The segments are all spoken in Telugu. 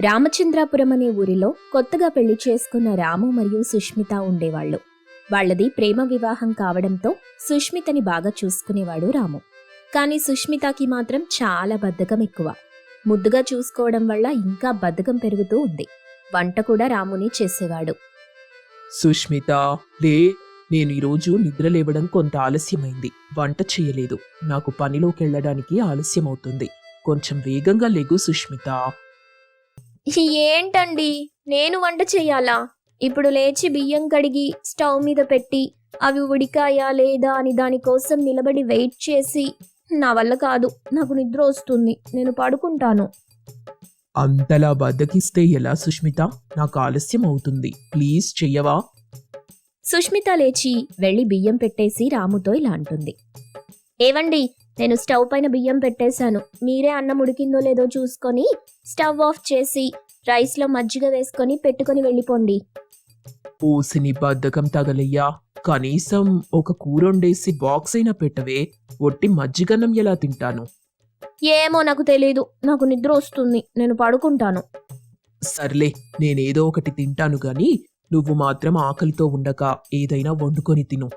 రామచంద్రాపురం అనే ఊరిలో కొత్తగా పెళ్ళి చేసుకున్న రాము మరియు సుష్మిత ఉండేవాళ్ళు. వాళ్ళది ప్రేమ వివాహం కావడంతో సుష్మితని బాగా చూసుకునేవాడు రాము. కానీ సుష్మితకి మాత్రం చాలా బద్ధకం ఎక్కువ. ముద్దుగా చూసుకోవడం వల్ల ఇంకా బద్ధకం పెరుగుతూ ఉంది. వంట కూడా రాముని చేసేవాడు. సుష్మిత లే నేను ఈరోజు నిద్ర లేవడం కొంత ఆలస్యమైంది. వంట చేయలేదు. నాకు పనిలోకి వెళ్ళడానికి ఆలస్యం అవుతుంది కొంచెం వేగంగా లేగు సుష్మిత. ఏంటండి? నేను వంట చెయ్యాలా? ఇప్పుడు లేచి బియ్యం కడిగి స్టవ్ మీద పెట్టి అవి ఉడికాయా లేదా అని దానికోసం నిలబడి వెయిట్ చేసి నా వల్ల కాదు నాకు నిద్ర వస్తుంది నేను పడుకుంటాను. అంతలా బద్దకిస్తే ఎలా సుష్మిత? నాకు ఆలస్యం అవుతుంది. ప్లీజ్ చెయ్యవా? సుష్మిత లేచి వెళ్ళి బియ్యం పెట్టేసి రాముతో ఇలా అంటుంది. ఏవండి? నేను స్టవ్ పైన బియ్యం పెట్టేశాను. మీరే అన్నం ఉడికిందో లేదో చూసుకొని స్టవ్ ఆఫ్ చేసి రైస్లో మజ్జిగ వేసుకొని పెట్టుకొని వెళ్ళిపోండి. ఓసిని బద్ధకం తగలయ్యా. కనీసం ఒక కూర వండేసి బాక్స్ అయినా పెట్టవే. ఒట్టి మజ్జిగన్నం ఎలా తింటాను? ఏమో నాకు తెలీదు. నాకు నిద్ర వస్తుంది. నేను పడుకుంటాను. సర్లే నేనేదో ఒకటి తింటాను గాని నువ్వు మాత్రం ఆకలితో ఉండక ఏదైనా వండుకొని తిను.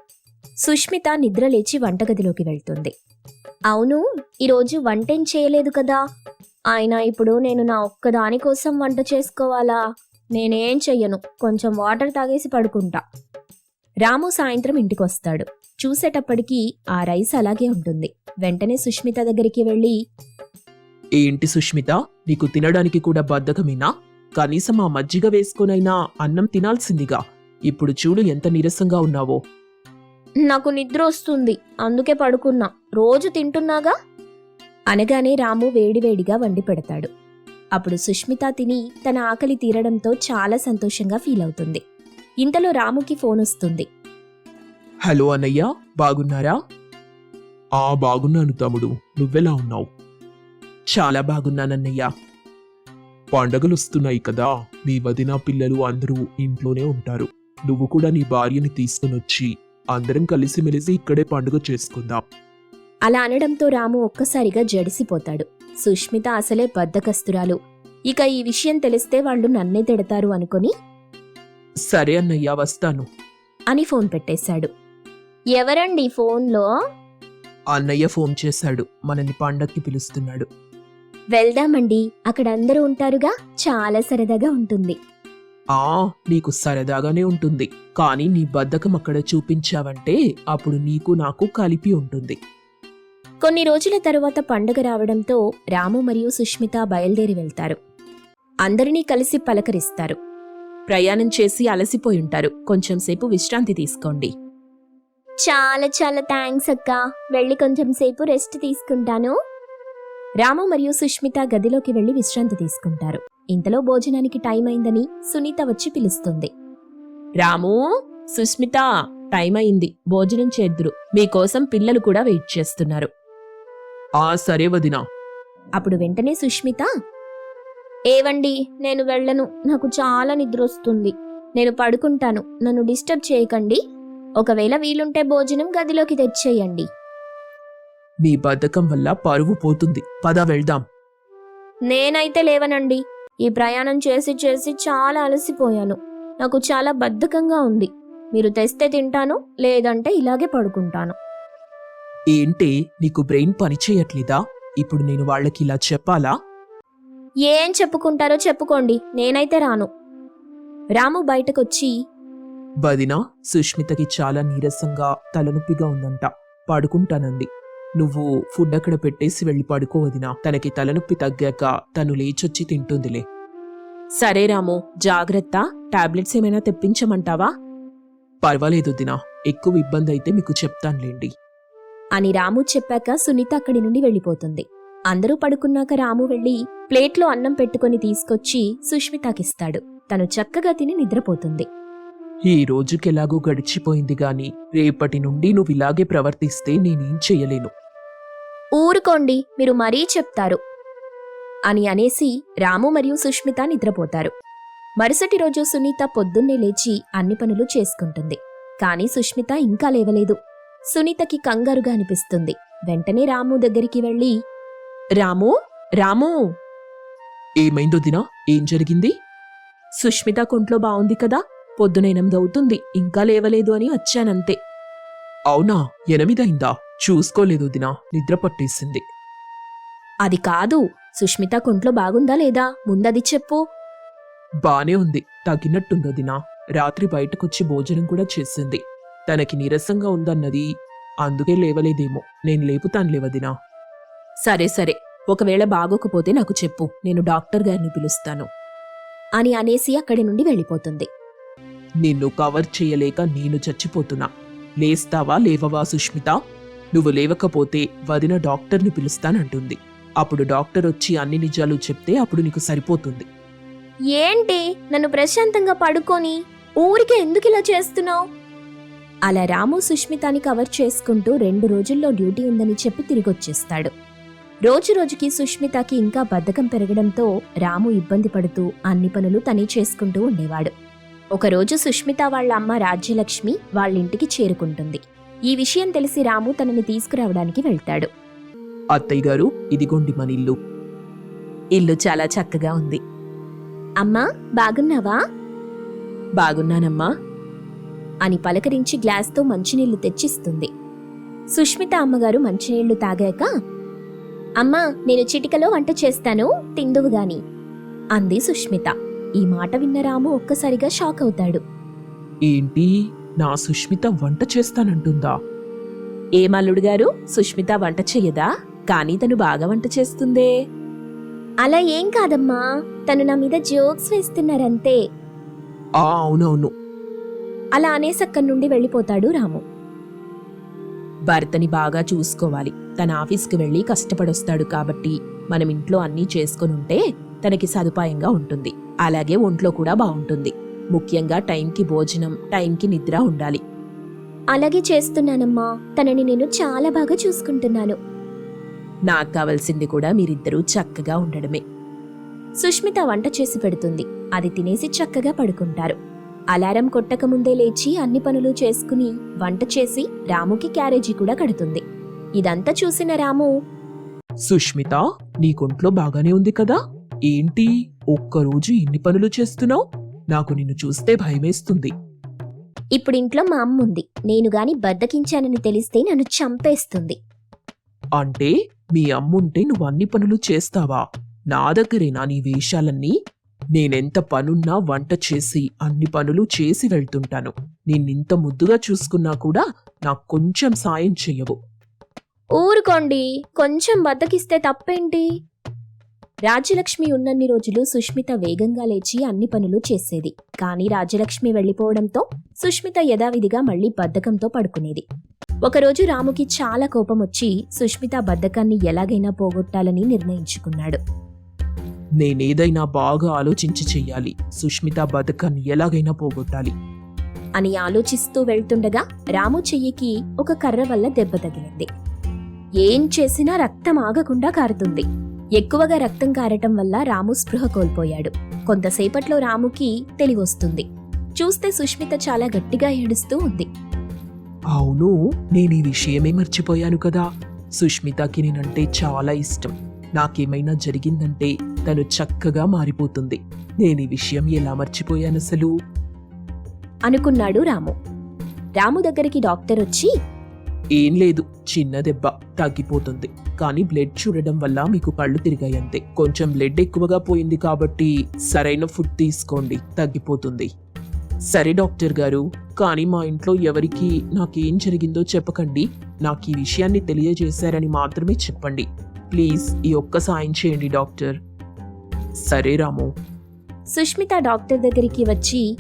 సుష్మిత నిద్ర లేచి వంటగదిలోకి వెళ్తుంది. అవును ఈరోజు వంటేం చేయలేదు కదా? ఆయన ఇప్పుడు నేను నా ఒక్కదాని కోసం వంట చేసుకోవాలా? నేనేం చెయ్యను. కొంచెం వాటర్ తాగేసి పడుకుంటా. రాము సాయంత్రం ఇంటికొస్తాడు. చూసేటప్పటికి ఆ రైస్ అలాగే ఉంటుంది. వెంటనే సుష్మిత దగ్గరికి వెళ్ళి ఏంటి సుష్మిత? నీకు తినడానికి కూడా బద్ధకమేనా కనీసం ఆ మజ్జిగ వేసుకొనైనా అన్నం తినాల్సిందిగా. ఇప్పుడు చూడు ఎంత నీరసంగా ఉన్నావో. నాకు నిద్ర వస్తుంది. అందుకే పడుకున్నా. రోజు తింటున్నాగా? అనగానే రాము వేడివేడిగా వండి పెడతాడు. అప్పుడు సుష్మిత తిని తన ఆకలి తీరడంతో చాలా సంతోషంగా ఫీల్ అవుతుంది. ఇంతలో రాముకి ఫోన్ వస్తుంది. హలో అన్నయ్య బాగున్నారా? ఆ బాగున్నాను తమ్ముడు. నువ్వెలా ఉన్నావు? చాలా బాగున్నానన్నయ్య. పండగలు వస్తున్నాయి కదా మీ వదిన పిల్లలు అందరూ ఇంట్లోనే ఉంటారు. నువ్వు కూడా నీ భార్యని తీసుకుని వచ్చి అందరం కలిసిమెలిసి ఇక్కడే పండుగ చేసుకుందాం. అలా అనడంతో రాము ఒక్కసారిగా జడిసిపోతాడు. సుష్మిత అసలే బద్దకస్తురాలు. ఇక ఈ విషయం తెలిస్తే వాళ్ళు నన్నే తిడతారు అనుకొని సరే అన్నయ్య వస్తాను. అని ఫోన్ పెట్టేశాడు. ఎవరండి ఫోన్లో? అన్నయ్య ఫోన్ చేశాడు. మనని పండక్కి పిలుస్తున్నాడు. వెళ్దామండి. అక్కడ అందరూ ఉంటారుగా? చాలా సరదాగా ఉంటుంది. ఆ నీకు సరదాగానే ఉంటుంది. కానీ నీ బద్ధకం అక్కడ చూపించావంటే అప్పుడు నీకు నాకు కలిపి ఉంటుంది. కొన్ని రోజుల తరువాత పండుగ రావడంతో రాము మరియు సుష్మిత బయలుదేరి వెళ్తారు. అందరినీ కలిసి పలకరిస్తారు. ప్రయాణం చేసి అలసిపోయి ఉంటారు. కొంచెం సేపు విశ్రాంతి తీసుకోండి. చాలా చాలా థ్యాంక్స్ అక్క. వెళ్ళి కొంచెం సేపు రెస్ట్ తీసుకుంటాను. రాము మరియు సుష్మిత గదిలోకి వెళ్ళి విశ్రాంతి తీసుకుంటారు. ఇంతలో భోజనానికి టైం అయిందని సునీత వచ్చి పిలుస్తుంది. రాము సుష్మిత టైం అయింది. భోజనం చేద్దురు. మీకోసం పిల్లలు కూడా వెయిట్ చేస్తున్నారు. ఆ సరే వదినా. అప్పుడు వెంటనే సుష్మిత ఏవండి నేను వెళ్ళను. నాకు చాలా నిద్ర వస్తుంది నేను పడుకుంటాను. నన్ను డిస్టర్బ్ చేయకండి. ఒకవేళ వీలుంటే భోజనం గదిలోకి తెచ్చేయండి. నీ బద్ధకం వల్ల పరువు పోతుంది. పద వెళ్దాం. నేనైతే లేవనండి. ఈ ప్రయాణం చేసి చేసి చాలా అలసిపోయాను. నాకు చాలా బద్ధకంగా ఉంది. మీరు తెస్తే తింటాను లేదంటే ఇలాగే పడుకుంటాను. ఏంటి నీకు బ్రెయిన్ పనిచేయట్లేదా ఇప్పుడు నేను వాళ్ళకి ఇలా చెప్పాలా? ఏం చెప్పుకుంటారో చెప్పుకోండి నేనైతే రాను. రాము బయటకొచ్చి వదినా సుష్మితకి చాలా నీరసంగా తలనొప్పిగా ఉందంట. పడుకుంటానంది. నువ్వు ఫుడ్ అక్కడ పెట్టేసి వెళ్ళి పడుకో వదినా. తనకి తలనొప్పి తగ్గాక తను లేచొచ్చి తింటుందిలే. సరే రాము జాగ్రత్త. టాబ్లెట్స్ ఏమైనా తెప్పించమంటావా? పర్వాలేదు దినా ఎక్కువ ఇబ్బంది అయితే మీకు చెప్తానులేండి. అని రాము చెప్పాక సునీత అక్కడి నుండి వెళ్ళిపోతుంది. అందరూ పడుకున్నాక రాము వెళ్ళి ప్లేట్లో అన్నం పెట్టుకొని తీసుకొచ్చి సుష్మితకిస్తాడు. తను చక్కగా తిని నిద్రపోతుంది. ఈ రోజుకెలాగో గడిచిపోయింది గాని రేపటి నుండి నువ్వు ఇలాగే ప్రవర్తిస్తే నేనేం చెయ్యలేను ఊరుకోండి మీరు మరీ చెప్తారు. అని అనేసి రాము మరియు సుష్మిత నిద్రపోతారు. మరుసటి రోజు సునీత పొద్దున్నే లేచి అన్ని పనులు చేసుకుంటుంది. కానీ సుష్మిత ఇంకా లేవలేదు. సునీతకి కంగారుగా అనిపిస్తుంది. వెంటనే రాము దగ్గరికి వెళ్ళి రాము? రాము? ఏమైందో దినా? ఏం జరిగింది? సుష్మిత కొంట్లో బాగుంది కదా పొద్దున ఎనిమిది అవుతుంది ఇంకా లేవలేదు అని వచ్చానంతే. అవునా? ఎనిమిదైందా? చూసుకోలేదు దినా నిద్ర పట్టేసింది. అది కాదు సుష్మిత కొంట్లో బాగుందా లేదా? ముందది చెప్పు. బానే ఉంది తగినట్టుందో దినా రాత్రి బయటకొచ్చి భోజనం కూడా చేసింది. తనకి నీరసంగా ఉందన్నది అందుకే లేవలేదేమో. నేను లేపుతాను లేవదినా. సరే సరే. ఒకవేళ బాగోకపోతే నాకు చెప్పు. నేను డాక్టర్ గారిని పిలుస్తాను. అని అనేసి అక్కడి నుండి వెళ్ళిపోతుంది. నిన్ను కవర్ చేయలేక నేను చచ్చిపోతున్నా. లేస్తావా లేవవా సుష్మిత? నువ్వు లేవకపోతే వదిన డాక్టర్ని పిలుస్తానంటుంది. అప్పుడు డాక్టర్ వచ్చి అన్ని నిజాలు చెప్తే అప్పుడు నీకు సరిపోతుంది. ఏంటి? నన్ను ప్రశాంతంగా పడుకొని ఊరికే ఎందుకు ఇలా చేస్తున్నావు? అలా రాము సుష్మితాని కవర్ చేసుకుంటూ రెండు రోజుల్లో డ్యూటీ ఉందని చెప్పి తిరిగొచ్చేస్తాడు. రోజు రోజుకి సుష్మితకి ఇంకా బద్ధకం పెరగడంతో రాము ఇబ్బంది పడుతూ అన్ని పనులు తనే చేసుకుంటూ ఉండేవాడు. ఒకరోజు సుష్మిత వాళ్ళ అమ్మ రాజ్యలక్ష్మి వాళ్ళింటికి చేరుకుంటుంది. ఈ విషయం తెలిసి రాము తనని తీసుకురావడానికి వెళ్తాడు. అత్తయ్య గారు ఇదిగోండి మన ఇల్లు. ఇల్లు చాలా చక్కగా ఉంది. అమ్మా బాగున్నావా? బాగున్నానమ్మా. అని పలకరించి గ్లాస్తో మంచినీళ్ళు తెచ్చిస్తుంది. సుష్మిత అమ్మగారు మంచినీళ్ళు తాగాక అమ్మా నేను చిటికలో వంట చేస్తాను తిందువు గాని అంది సుష్మిత. ఈ మాట విన్న రాము ఒక్కసారిగా షాక్ అవుతాడు. ఏంటి నా సుష్మిత వంట చేస్తానంటుందా? ఏమల్లుడు గారు సుష్మిత వంట చెయ్యదా? కానీ తను బాగా వంట చేస్తుందే. అలా ఏం కాదమ్మా తను నా మీద జోక్స్ వేస్తున్నారంతే. ఆ అవునవును. అలా అనేసక్కడి నుండి వెళ్ళిపోతాడు రాము. భర్తని బాగా చూసుకోవాలి. తన ఆఫీస్కి వెళ్ళి కష్టపడొస్తాడు కాబట్టి మనం ఇంట్లో అన్నీ చేసుకునుంటే తనకి సదుపాయంగా ఉంటుంది. అలాగే ఒంట్లో కూడా బాగుంటుంది. ముఖ్యంగా టైంకి భోజనం టైంకి నిద్ర ఉండాలి. అలాగే చేస్తున్నానమ్మా. తనని నేను చాలా బాగా చూసుకుంటున్నాను. నాకు కావలసింది కూడా మీరిద్దరూ చక్కగా ఉండడమే. సుష్మిత వంట చేసి పెడుతుంది. అది తినేసి చక్కగా పడుకుంటారు. అలారం కొట్టక ముందే లేచి అన్ని పనులు చేసుకుని వంట చేసి రాముకి క్యారేజీ కూడా కడుతుంది. ఇదంతా చూసిన రాము సుష్మిత నీకొంట్లో బాగానే ఉంది కదా? ఏంటి? ఒక్కరోజు ఇన్ని పనులు చేస్తున్నావు? నాకు నిన్ను చూస్తే భయమేస్తుంది. ఇప్పుడు ఇంట్లో మా అమ్మ ఉంది. నేను గాని బద్దకించానని తెలిస్తే నన్ను చంపేస్తుంది. అంటే మీ అమ్ముంటే నువ్వు అన్ని పనులు చేస్తావా? నా దగ్గరేనా నీ వేషాలన్నీ? నేనెంత పనున్నా వంట చేసి అన్ని పనులు చేసి వెళ్తుంటాను. నిన్నింత ముద్దుగా చూసుకున్నా కూడా నాకు కొంచెం సాయం చెయ్యవు. ఊరుకోండి. కొంచెం బద్దకిస్తే తప్పేంటి? రాజ్యలక్ష్మి ఉన్నన్ని రోజులు సుష్మిత వేగంగా లేచి అన్ని పనులు చేసేది. కానీ రాజ్యలక్ష్మి వెళ్ళిపోవడంతో సుష్మిత యథావిధిగా మళ్ళీ బద్ధకంతో పడుకునేది. ఒకరోజు రాముకి చాలా కోపం వచ్చి సుష్మిత బద్ధకాన్ని ఎలాగైనా పోగొట్టాలని నిర్ణయించుకున్నాడు. నేనేదైనా బాగా ఆలోచించి చెయ్యాలి. సుష్మిత బతుకన్ని ఎలాగైనా పోగొట్టాలి. అని ఆలోచిస్తూ వెళ్తుండగా రాము చెయ్యికి ఒక కర్ర వల్ల దెబ్బ తగిలింది. ఏం చేసినా రక్తం ఆగకుండా కారుతుంది. ఎక్కువగా రక్తం కారటం వల్ల రాము స్పృహ కోల్పోయాడు. కొంతసేపట్లో రాముకి తెలివొస్తుంది చూస్తే సుష్మిత చాలా గట్టిగా ఏడుస్తూ ఉంది. అవును నేను ఈ విషయమే మర్చిపోయాను కదా. సుష్మితకి నేనంటే చాలా ఇష్టం. నాకేమైనా జరిగిందంటే తను చక్కగా మారిపోతుంది. నేను ఈ విషయం ఎలా మర్చిపోయాను అసలు? అనుకున్నాడు రాము. రాము దగ్గరికి డాక్టర్ వచ్చి ఏం లేదు చిన్న దెబ్బ తగ్గిపోతుంది. కానీ బ్లడ్ చూడడం వల్ల మీకు కళ్ళు తిరిగాయి అంతే. కొంచెం బ్లడ్ ఎక్కువగా పోయింది కాబట్టి సరైన ఫుడ్ తీసుకోండి తగ్గిపోతుంది. సరే డాక్టర్ గారు కానీ మా ఇంట్లో ఎవరికి నాకేం జరిగిందో చెప్పకండి. నాకు ఈ విషయాన్ని తెలియజేశారని మాత్రమే చెప్పండి. ప్లీజ్ ఈ ఒక్క సాయం చేయండి డాక్టర్. సరే రాము సుష్మిత డాక్టర్ దగ్గరికి వచ్చి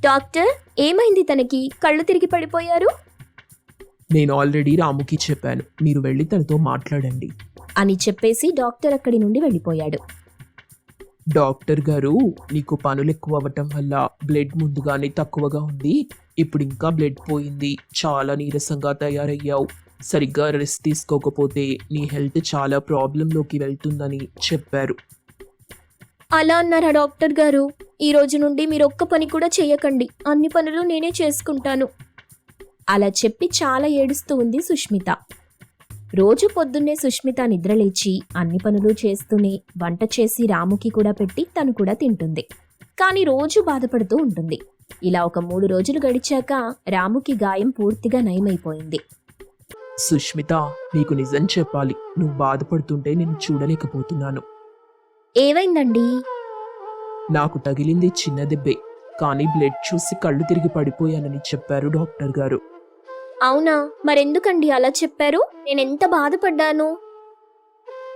డాక్టర్ ఏమైంది తనకి? కళ్ళు తిరిగి పడిపోయారు? నేను ఆల్రెడీ రాముకి చెప్పాను మీరు వెళ్ళి తనతో మాట్లాడండి. అని చెప్పేసి డాక్టర్ అక్కడి నుండి వెళ్ళిపోయాడు. డాక్టర్ గారు నీకు పనులు ఎక్కువ అవ్వటం వల్ల బ్లడ్ ముందుగానే తక్కువగా ఉంది ఇప్పుడు ఇంకా బ్లడ్ పోయింది చాలా నీరసంగా తయారయ్యావు. సరిగ్గా రెస్ట్ తీసుకోకపోతే నీ హెల్త్ చాలా ప్రాబ్లంలోకి వెళ్తుందని చెప్పారు. అలా అన్నారా డాక్టర్ గారు? ఈ రోజు నుండి మీరు ఒక్క పని కూడా చేయకండి. అన్ని పనులు నేనే చేసుకుంటాను. అలా చెప్పి చాలా ఏడుస్తూ ఉంది సుష్మిత. రోజు పొద్దున్నే సుష్మిత నిద్రలేచి అన్ని పనులు చేస్తూనే వంట చేసి రాముకి కూడా పెట్టి తను కూడా తింటుంది. కానీ రోజు బాధపడుతూ ఉంటుంది. ఇలా ఒక మూడు రోజులు గడిచాక రాముకి గాయం పూర్తిగా నయమైపోయింది. సుష్మిత నీకు నిజం చెప్పాలి. నువ్వు బాధపడుతుంటే నేను చూడలేకపోతున్నాను. ఏవైందండి? నాకు తగిలింది చిన్న దెబ్బే కానీ బ్లడ్ చూసి కళ్ళు తిరిగి పడిపోయానని చెప్పారు డాక్టర్ గారు. అవునా? మరెందుకండి అలా చెప్పారు? నేనెంత బాధపడ్డాను?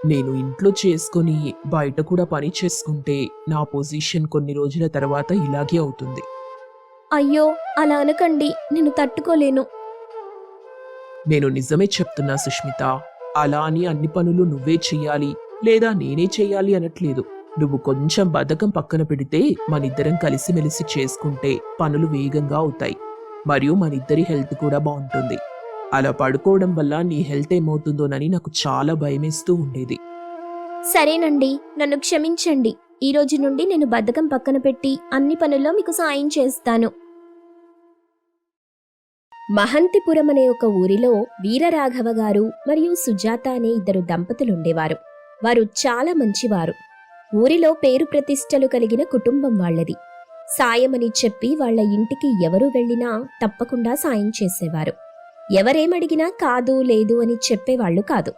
నేను ఇంట్లో చేసుకొని బయట కూడా పని చేసుకుంటే నా పొజిషన్ కొన్ని రోజుల తర్వాత ఇలాగే అవుతుంది. అయ్యో అలా అనకండి నేను తట్టుకోలేను. నేను నిజమే చెప్తున్నా సుష్మిత అలా అని అన్ని పనులు నువ్వే చెయ్యాలి లేదా నేనే చెయ్యాలి అనట్లేదు. నువ్వు కొంచెం బద్ధకం పక్కన పెడితే మనిద్దరం కలిసిమెలిసి చేసుకుంటే పనులు వేగంగా అవుతాయి. మరియు మనిద్దరి హెల్త్ కూడా బాగుంటుంది. అలా పడుకోవడం వల్ల నీ హెల్త్ ఏమవుతుందోనని నాకు చాలా భయమేస్తూ ఉండేది. సరేనండి నన్ను క్షమించండి. ఈ రోజు నుండి నేను బద్ధకం పక్కన పెట్టి అన్ని పనుల్లో మీకు సాయం చేస్తాను. మహంతిపురం అనే ఒక ఊరిలో వీరరాఘవ గారు మరియు సుజాత అనే ఇద్దరు దంపతులుండేవారు వారు చాలా మంచివారు. ఊరిలో పేరు ప్రతిష్టలు కలిగిన కుటుంబం వాళ్ళది. సాయమని చెప్పి వాళ్ళ ఇంటికి ఎవరు వెళ్ళినా తప్పకుండా సాయం చేసేవారు. ఎవరేమడిగినా కాదు లేదు అని చెప్పేవాళ్ళు కాదు.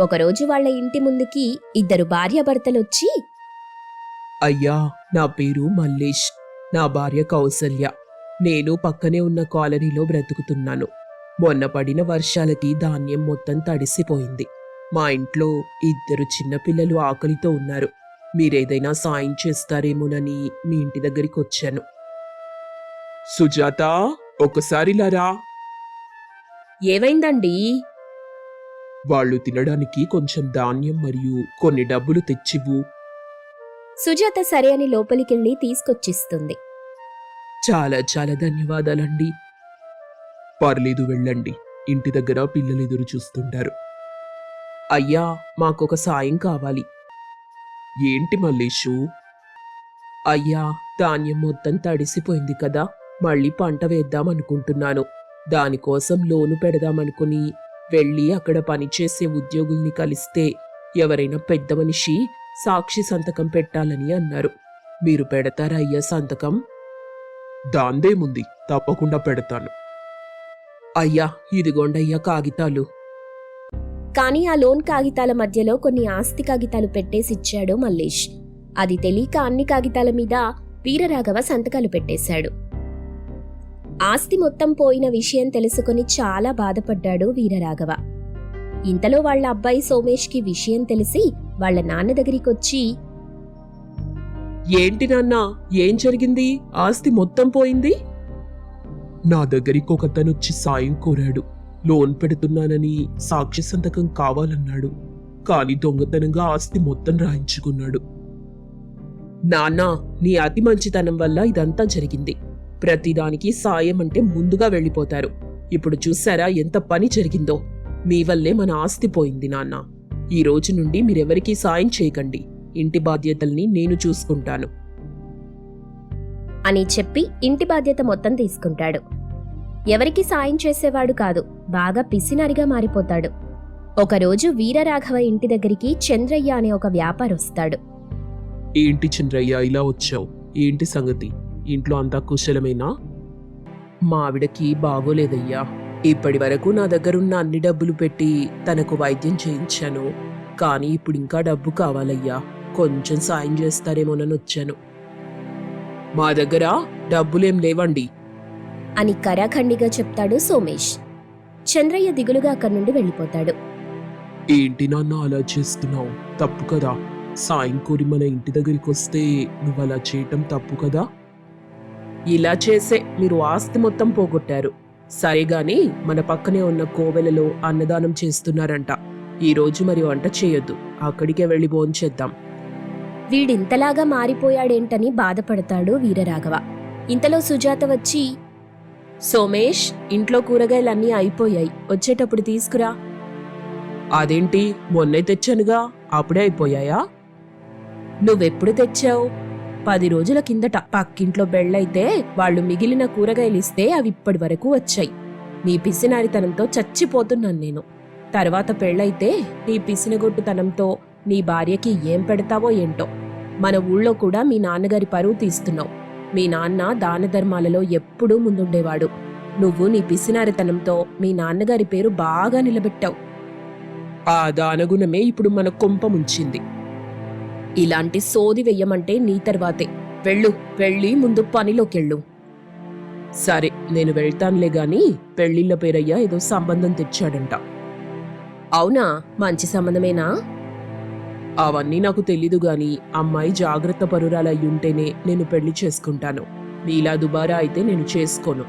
ఒకరోజు వాళ్ళ ఇంటి ముందుకి ఇద్దరు భార్యాభర్తలొచ్చి అయ్యా నా పేరు మల్లేష్. నా భార్య కౌసల్య. నేను పక్కనే ఉన్న కాలనీలో బ్రతుకుతున్నాను. మొన్న పడిన వర్షాలకి ధాన్యం మొత్తం తడిసిపోయింది. మా ఇంట్లో ఇద్దరు చిన్నపిల్లలు ఆకలితో ఉన్నారు. మీరేదైనా సాయం చేస్తారేమోనని మీ ఇంటి దగ్గరికి వచ్చాను. సుజాత ఒకసారి లారా ఏమైందండి? వాళ్ళు తినడానికి కొంచెం ధాన్యం మరియు కొన్ని డబ్బులు తెచ్చివ్వు. సుజాత సరే అని లోపలికెళ్ళి తీసుకొచ్చిస్తుంది. చాలా చాలా ధన్యవాదాలండి. పర్లేదు వెళ్ళండి. ఇంటి దగ్గర పిల్లలు ఎదురు చూస్తుంటారు. అయ్యా మాకొక సాయం కావాలి. ఏంటి మల్లేషు అయ్యా ధాన్యం మొత్తం తడిసిపోయింది కదా మళ్ళీ పంట వేద్దాం అనుకుంటున్నాను దానికోసం లోను పెడదామనుకుని వెళ్ళి అక్కడ పనిచేసే ఉద్యోగుల్ని కలిస్తే ఎవరైనా పెద్ద మనిషి సాక్షి సంతకం పెట్టాలని అన్నారు. మీరు పెడతారా అయ్యా సంతకం? దాందేముంది తప్పకుండా పెడతాను. అయ్యా ఇదిగోండయ్యా కాగితాలు. కానీ ఆ లోన్ కాగితాల మధ్యలో కొన్ని ఆస్తి కాగితాలు పెట్టేసిచ్చాడు మల్లేష్. అది తెలియక అన్ని కాగితాల మీద వీరరాఘవ సంతకాలు పెట్టేశాడు. ఆస్తి మొత్తం పోయిన విషయం తెలుసుకుని చాలా బాధపడ్డాడు వీరరాఘవ. ఇంతలో వాళ్ళ అబ్బాయి సోమేష్కి విషయం తెలిసి వాళ్ళ నాన్న దగ్గరికొచ్చి ఏంటి నాన్న ఏం జరిగింది? ఆస్తి మొత్తం పోయింది? నా దగ్గరికి ఒకతనొచ్చి సాయం కోరాడు. లోన్ పెడుతున్నానని సాక్షి సంతకం కావాలన్నాడు. కానీ దొంగతనంగా ఆస్తి మొత్తం రాయించుకున్నాడు. నాన్న నీ అతి మంచితనం వల్ల ఇదంతా జరిగింది. ప్రతిదానికి సాయం అంటే ముందుగా వెళ్ళిపోతారు. ఇప్పుడు చూసారా ఎంత పని జరిగిందో. మీ వల్లే మన ఆస్తి పోయింది నాన్న. ఈ రోజు నుండి మీరెవరికీ సాయం చేయకండి. ఇంటి బాధ్యతల్ని నేను చూసుకుంటాను. అని చెప్పి ఇంటి బాధ్యత మొత్తం తీసుకుంటాడు. ఎవరికి సాయం చేసేవాడు కాదు. బాగా పిసినారిగా మారిపోతాడు. ఒకరోజు వీరరాఘవ ఇంటి దగ్గరికి చంద్రయ్య అనే ఒక వ్యాపారొస్తాడు. ఏంటి చంద్రయ్య ఇలా వచ్చావు. ఏంటి సంగతి ఇంట్లో అంతా కుశలమేనా? మా ఆవిడకి బాగోలేదయ్యా. ఇప్పటి వరకు నా దగ్గరున్న అన్ని డబ్బులు పెట్టి తనకు వైద్యం చేయించాను. కానీ ఇప్పుడు ఇంకా డబ్బు కావాలయ్యా. కొంచెం సాయం చేస్తారేమోనని వచ్చాను. మా దగ్గర డబ్బులేం లేవండి. అని కరాఖండిగా చెప్తాడు సోమేష్. చంద్రయ్య దిగులుగా అక్కడి నుండి వెళ్ళిపోతాడు. ఏంటి నాన్న అలా చేస్తున్నావు? తప్పు కదా. సాయం కోరి మన ఇంటి దగ్గరికి వస్తే నువ్వు అలా చేయటం తప్పు కదా? ఇలా చేసే మీరు ఆస్తి మొత్తం పోగొట్టారు. సరే గాని మన పక్కనే ఉన్న కోవెలలో అన్నదానం చేస్తున్నారంట. ఈ రోజు మరి వంట చేయొద్దు. అక్కడికే వెళ్ళి భోంచేద్దాం. వీడింతలాగా మారిపోయాడేంటని బాధపడతాడు వీరరాఘవ. ఇంతలో సుజాత వచ్చి సోమేష్ ఇంట్లో కూరగాయలన్నీ అయిపోయాయి. వచ్చేటప్పుడు తీసుకురా. అదేంటి? మొన్నే తెచ్చానుగా. అప్పుడే అయిపోయాయా? నువ్వెప్పుడు తెచ్చావు? పది రోజుల కిందట. పక్కింట్లో బెళ్ళైతే వాళ్ళు మిగిలిన కూరగాయలు ఇస్తే అవి ఇప్పటి వరకు వచ్చాయి. నీ పిసినారితనంతో చచ్చిపోతున్నాను నేను. తర్వాత పెళ్ళైతే నీ పిసినగొట్టుతనంతో నీ భార్యకి ఏం పెడతావో ఏంటో. మన ఊళ్ళో కూడా మీ నాన్నగారి పరువు తీస్తున్నావు. మీ నాన్న దాన ధర్మాలలో ఎప్పుడూ ముందుండేవాడు. నువ్వు నీ పిసినారితనంతో మీ నాన్నగారి పేరు బాగా నిలబెట్టావు. ఆ దానగుణమే ఇప్పుడు మన కొంప ముంచింది. ఇలాంటి సోది వెయ్యమంటే నీ తర్వాతే. వెళ్ళు వెళ్ళి ముందు పనిలోకెళ్ళు. సరే నేను వెళ్తానులే గాని పెళ్ళిళ్ళ పేరయ్య ఏదో సంబంధం తెచ్చాడంట. అవునా? మంచి సంబంధమేనా? అవన్నీ నాకు తెలీదు గాని అమ్మాయి జాగ్రత్త పరురాలయ్యుంటేనే నేను పెళ్ళి చేసుకుంటాను. నీలా దుబారా అయితే నేను చేసుకోను.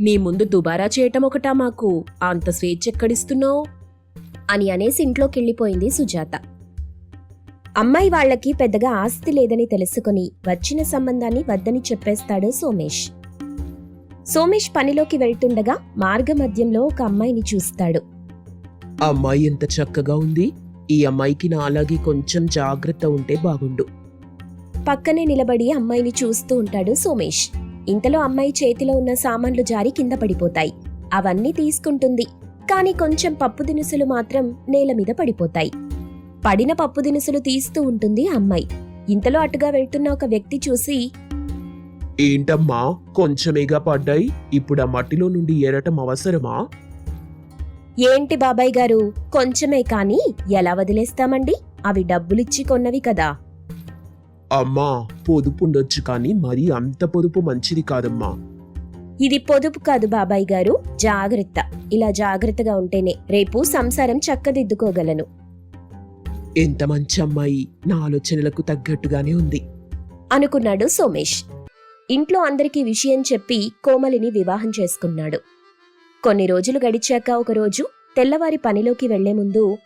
నీ ముందు దుబారా చేయటం ఒకటా మాకు? అంత స్వేచ్ఛ ఎక్కడిస్తున్నావు? అని అనేసి ఇంట్లోకెళ్ళిపోయింది సుజాత. అమ్మాయి వాళ్ళకి పెద్దగా ఆస్తి లేదని తెలుసుకుని వచ్చిన సంబంధాన్ని వద్దని చెప్పేస్తాడు సోమేష్. సోమేష్ పనిలోకి వెళ్తుండగా మార్గమధ్యంలో ఒక అమ్మాయిని చూస్తాడు. అమ్మాయి ఎంత చక్కగా ఉంది. ఈ అమ్మాయికి నా అలాగే కొంచెం జాగ్రత్త ఉంటే బాగుండు. పక్కనే నిలబడి అమ్మాయిని చూస్తూ ఉంటాడు సోమేష్. ఇంతలో అమ్మాయి చేతిలో ఉన్న సామాన్లు జారి కింద పడిపోతాయి. అవన్నీ తీసుకుంటుంది. కానీ కొంచెం పప్పు దినుసులు మాత్రం నేల మీద పడిపోతాయి. పడిన పప్పు దినుసులు తీస్తూ ఉంటుంది అమ్మాయి. ఇంతలో అటుగా వెళ్తున్న ఒక వ్యక్తి చూసి ఏంటమ్మా కొంచెమేగా పడ్డాయి? ఇప్పుడు ఆ మట్టిలో నుండి ఏరటం అవసరమా? ఏంటి బాబాయ్ గారు? కొంచెమే కాని ఎలా వదిలేస్తామండి? అవి డబ్బులిచ్చి కొన్నవి కదా. అమ్మా పొదుపు ఉండొచ్చు కానీ మరీ అంత పొదుపు మంచిది కాదమ్మా. ఇది పొదుపు కాదు బాబాయ్ గారు జాగ్రత్త. ఇలా జాగ్రత్తగా ఉంటేనే రేపు సంసారం చక్కదిద్దుకోగలను. ఎంత మంచి అమ్మాయి నా ఆలోచనలకు తగ్గట్టుగానే ఉంది. అనుకున్నాడు సోమేష్. ఇంట్లో అందరికీ విషయం చెప్పి కోమలిని వివాహం చేసుకున్నాడు. కొన్ని రోజులు గడిచాక ఒకరోజు తెల్లవారి పనిలోకి వెళ్ళే ముందు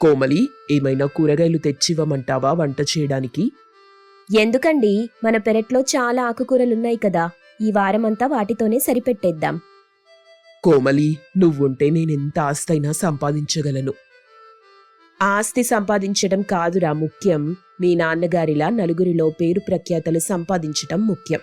కోమలి ఏమైనా కూరగాయలు తెచ్చివ్వమంటావా వంట చేయడానికి? ఎందుకండి? మన పెరట్లో చాలా ఆకుకూరలున్నాయి కదా ఈ వారమంతా వాటితోనే సరిపెట్టేద్దాం. కోమలి నువ్వుంటే నేనెంత ఆస్తైనా సంపాదించగలను. ఆస్తి సంపాదించడం కాదురా ముఖ్యం. మీ నాన్నగారిలా నలుగురిలో పేరు ప్రఖ్యాతలు సంపాదించటం ముఖ్యం.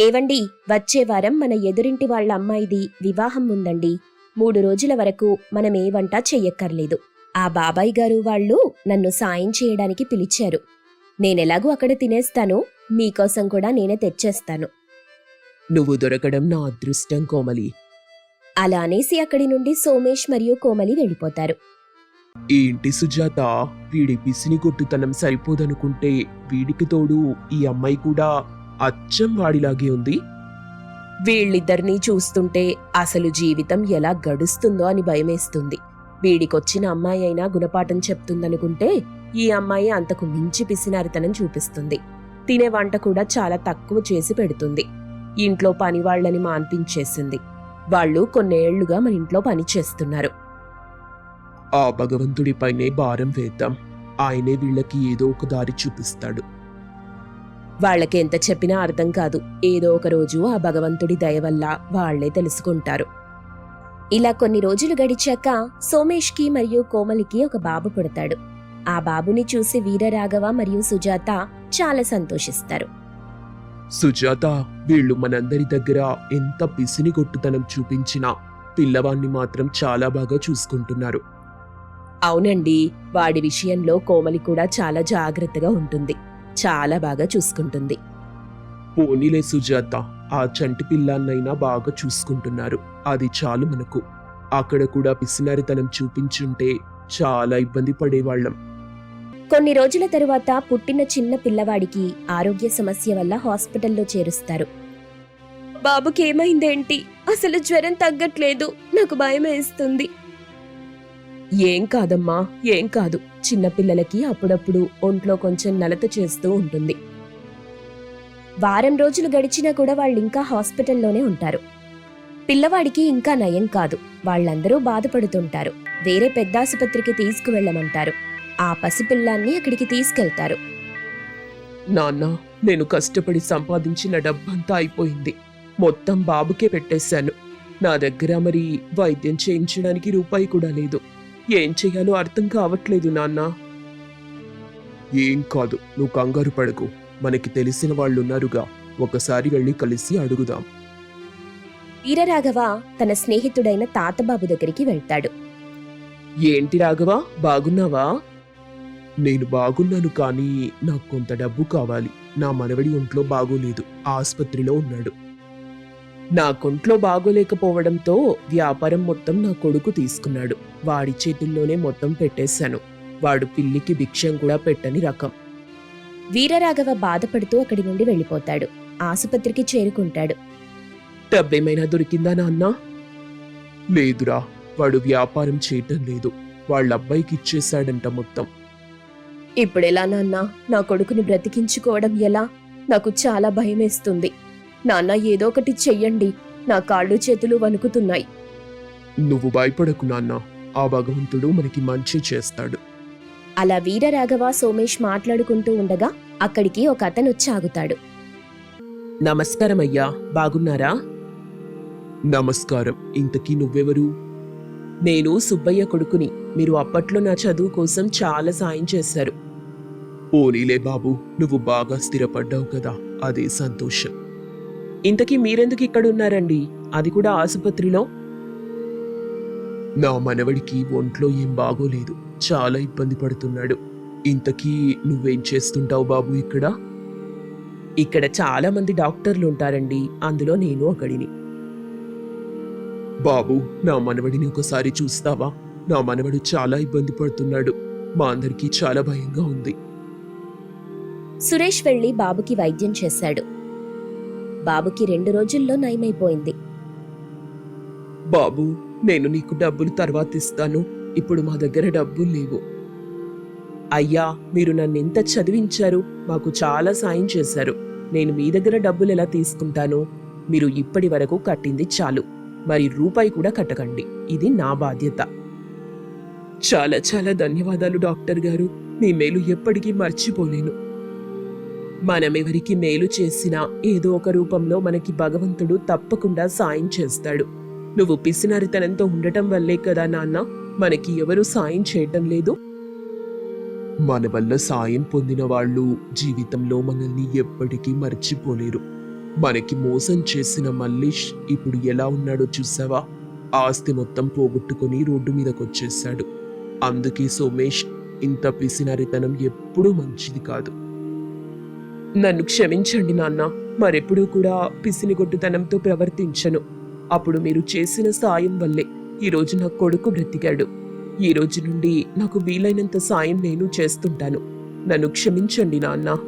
ఏవండి వచ్చే వారం మన ఎదురింటి వాళ్ళ అమ్మాయిది వివాహం ఉందండి. మూడు రోజుల వరకు మనం ఏ వంట చెయ్యక్కర్లేదు. ఆ బాబాయ్ గారు వాళ్ళు నన్ను సాయం చేయడానికి పిలిచారు. నేనెలాగూ అక్కడ తినేస్తాను మీకోసం కూడా నేనే తెచ్చేస్తాను. నువ్వు దొరకడం నా అదృష్టం కోమలి. అలా అనేసి అక్కడి నుండి సోమేష్ మరియు కోమలి వెళ్ళిపోతారు. ఏంటి సుజాత వీడి పిసిని కొట్టుతనం సరిపోదనుకుంటే వీడికి తోడు ఈ అమ్మాయి కూడా అచ్చం వాడిలాగే ఉంది? వీళ్ళిద్దరినీ చూస్తుంటే అసలు జీవితం ఎలా గడుస్తుందో అని భయమేస్తుంది. వీడికొచ్చిన అమ్మాయి అయినా గుణపాఠం చెప్తుందనుకుంటే ఈ అమ్మాయి అంతకు మించి పిసినారితనం చూపిస్తుంది. తినే వంట కూడా చాలా తక్కువ చేసి పెడుతుంది. ఇంట్లో పని వాళ్ళని మాన్పించేసింది. వాళ్ళు కొన్నేళ్ళుగా మన ఇంట్లో పని చేస్తున్నారు. ఆ భగవంతుడిపైనే భారం వేద్దాం. ఆయనే వీళ్ళకి ఏదో ఒక దారి చూపిస్తాడు. వాళ్ళకి ఎంత చెప్పినా అర్థం కాదు. ఏదో ఒక రోజు ఆ భగవంతుడి దయ వల్ల వాళ్ళే తెలుసుకుంటారు. ఇలా కొన్ని రోజులు గడిచాక సోమేష్కి మరియు కోమలికి ఒక బాబు పుడతాడు. ఆ బాబుని చూసి వీరరాఘవ మరియు సుజాత చాలా సంతోషిస్తారు. సుజాత వీళ్ళు మనందరి దగ్గర ఎంత పిసిని కొట్టుతనం చూపించినా పిల్లవాణ్ణి మాత్రం చాలా బాగా చూసుకుంటున్నారు. అవునండి వాడి విషయంలో కోమలి కూడా చాలా జాగ్రత్తగా ఉంటుంది. చాలా బాగా చూసుకుంటుంది. పోనీలే సుజాత ఆ చంటి పిల్లాన్నైనా బాగా చూసుకుంటున్నారు. అది చాలు మనకు. అక్కడ కూడా పిసినారితనం చూపించుంటే చాలా ఇబ్బంది పడేవాళ్ళం. కొన్ని రోజుల తరువాత పుట్టిన చిన్న పిల్లవాడికి ఆరోగ్య సమస్య వల్ల హాస్పిటల్లో చేరుస్తారు. బాబుకి ఏమైందేంటి అసలు జ్వరం తగ్గట్లేదు. నాకు భయం వేస్తుంది ఏం కాదమ్మా ఏం కాదు. చిన్నపిల్లలకి అప్పుడప్పుడు ఒంట్లో కొంచెం నలత చేస్తూ ఉంటుంది. వారం రోజులు గడిచినా కూడా వాళ్ళు ఇంకా హాస్పిటల్లోనే ఉంటారు. పిల్లవాడికి ఇంకా నయం కాదు. వాళ్ళందరూ బాధపడుతుంటారు. వేరే పెద్ద ఆసుపత్రికి తీసుకువెళ్ళమంటారు. ఆ పసిపిల్లాన్ని అక్కడికి తీసుకెళ్తారు. నాన్న నేను కష్టపడి సంపాదించిన డబ్బంతా అయిపోయింది. మొత్తం బాబుకే పెట్టేశాను. నా దగ్గర మరి వైద్యం చేయించడానికి రూపాయి కూడా లేదు. ఏం చెయ్యాలో అర్థం కావట్లేదు నాన్న. ఏం కాదు నువ్వు కంగారు పడకు. మనకి తెలిసిన వాళ్ళున్నారుగా. ఒకసారి వెళ్ళి కలిసి అడుగుదాం. వీరరాఘవ తన స్నేహితుడైన తాతబాబు దగ్గరికి వెళ్తాడు. ఏంటి రాఘవా బాగున్నావా? నేను బాగున్నాను కానీ నాకు కొంత డబ్బు కావాలి. నా మనవడి ఒంట్లో బాగోలేదు. ఆసుపత్రిలో ఉన్నాడు. నా కొంట్లో బాగోలేకపోవడంతో వ్యాపారం మొత్తం నా కొడుకు తీసుకున్నాడు. వాడి చేతుల్లోనే మొత్తం పెట్టేశాను. వాడు పిల్లికి భిక్షం కూడా పెట్టని రకం. వీరరాఘవ బాధపడుతూ అక్కడి నుండి వెళ్ళిపోతాడు. ఆసుపత్రికి చేరుకుంటాడు. డబ్బేమైనా దొరికిందా నాన్న? లేదురా వాడు వ్యాపారం చేయటం లేదు. వాళ్ళ అబ్బాయికి ఇచ్చేశాడంట మొత్తం. ఇప్పుడెలా నాన్న? నా కొడుకుని బ్రతికించుకోవడం ఎలా? నాకు చాలా భయమేస్తుంది. నాన్న ఏదో ఒకటి చెయ్యండి. నా కాళ్ళు చేతులు వణుకుతున్నాయి. నువ్వు భయపడకు నాన్న. ఆ భగవంతుడు మనకి మంచి చేస్తాడు. అలా వీరరాఘవ సోమేష్ మాట్లాడుకుంటూ ఉండగా అక్కడికి ఒక అతను వచ్చి ఆగుతాడు. నమస్కారం అయ్యా. బాగున్నారా? నమస్కారం. ఇంతకీ నువ్వెవరు? నేను సుబ్బయ్య కొడుకుని. మీరు అప్పట్లో నా చదువు కోసం చాలా సాయం చేశారు. ఓనీలే బాబు. నువ్వు బాగా స్థిరపడ్డావు కదా. అదే సంతోషం. ఇంతకీ మీరెందుకు ఇక్కడ ఉన్నారండి అది కూడా ఆసుపత్రిలో? నా మనవడికి ఒంట్లో ఏం బాగోలేదు. చాలా ఇబ్బంది పడుతున్నాడు. ఇంతకీ నువ్వేం చేస్తుంటావు బాబు ఇక్కడ? ఇక్కడ చాలా మంది డాక్టర్లు ఉంటారండి. అందులో నేను ఒకడిని. బాబు నా మనవడిని ఒకసారి చూస్తావా? నా మనవడు చాలా ఇబ్బంది పడుతున్నాడు. మా అందరికీ చాలా భయంగా ఉంది. సురేష్ వెళ్ళి బాబుకి వైద్యం చేశాడు. బాబుకి రెండు రోజుల్లో నయమైపోయింది. బాబు నేను నీకు డబ్బులు తర్వాత ఇస్తాను. ఇప్పుడు మా దగ్గర డబ్బులు లేవు. అయ్యా మీరు నన్ను ఎంత చదివించారు? మాకు చాలా సాయం చేశారు. నేను మీ దగ్గర డబ్బులు ఎలా తీసుకుంటాను? మీరు ఇప్పటి వరకు కట్టింది చాలు. మరి రూపాయి కూడా కట్టకండి. ఇది నా బాధ్యత. చాలా చాలా ధన్యవాదాలు డాక్టర్ గారు. మీ మేలు ఎప్పటికీ మర్చిపోలేను. మనమెవరికి మేలు చేసినా ఏదో ఒక రూపంలో మనకి భగవంతుడు తప్పకుండా సాయం చేస్తాడు. నువ్వు పిసినారితనంతో ఉండటం వల్లే కదా నాన్న మనకి ఎవరు సాయం చేయటం లేదు? మన వల్ల సాయం పొందిన వాళ్ళు జీవితంలో మనల్ని ఎప్పటికీ మర్చిపోలేరు. మనకి మోసం చేసిన మల్లేష్ ఇప్పుడు ఎలా ఉన్నాడో చూసావా? ఆస్తి మొత్తం పోగొట్టుకుని రోడ్డు మీదకొచ్చేశాడు. అందుకే సోమేష్ ఇంత పిసినారితనం ఎప్పుడూ మంచిది కాదు. నన్ను క్షమించండి నాన్న. మరెప్పుడూ కూడా పిసినిగొట్టుతనంతో ప్రవర్తించను. అప్పుడు మీరు చేసిన సాయం వల్లే ఈరోజు నా కొడుకు బ్రతికాడు. ఈ రోజు నుండి నాకు వీలైనంత సాయం నేను చేస్తుంటాను. నన్ను క్షమించండి నాన్న.